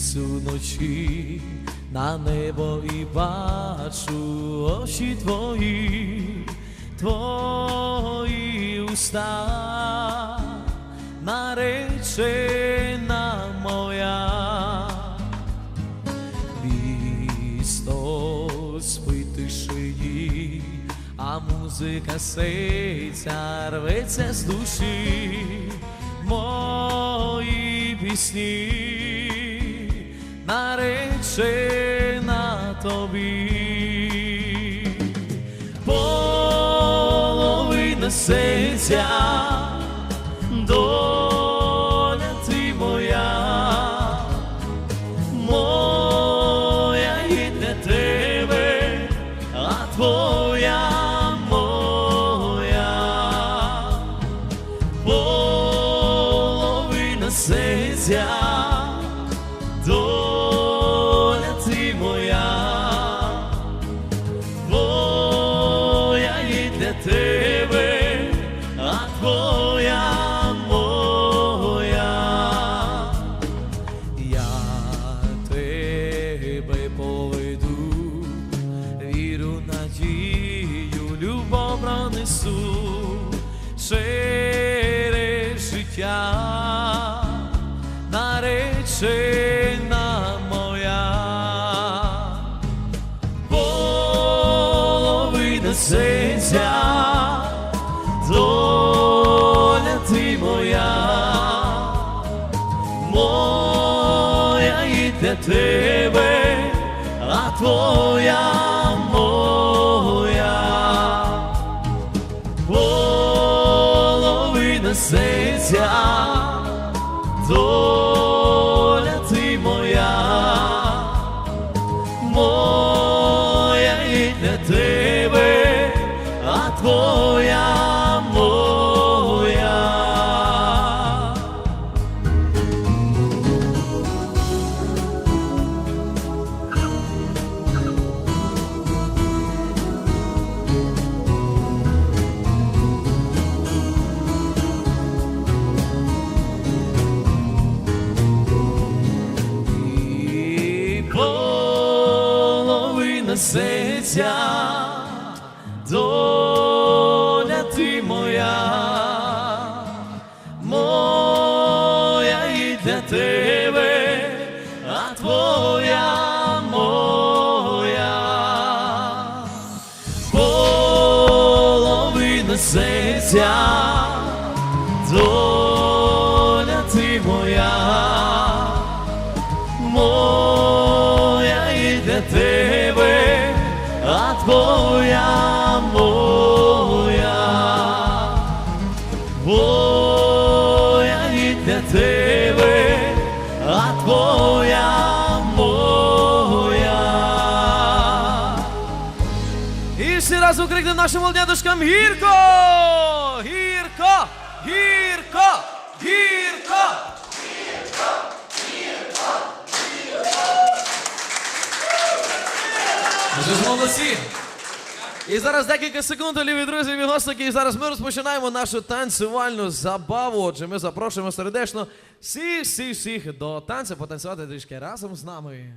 вночі на небо і бачу очі твої, твої уста, наречена моя. Місто спить тишині, а музика сеється, рветься з душі, мої пісні, наречена тобі. Половина серця, доля ти моя моя і для тебе, а твоя моя половина серця, твоя моя. Я тебе поведу, віру, надію, любов пронесу через життя, наречена моя, половина для тебе, а твоя моя. Половина серця, серця, доля ти моя, моя і для тебе, а твоя моя, половина твоя моя, моя і для тебе, а твоя моя. І всі разом крикнемо нашим молодятушкам гірко! Гірко! Гірко! Гірко! Молодці! І зараз декілька секунд, ліві друзі і гостики. І зараз ми розпочинаємо нашу танцювальну забаву. Отже, ми запрошуємо сердечно всіх, всіх, всіх до танцю потанцювати трішки разом з нами.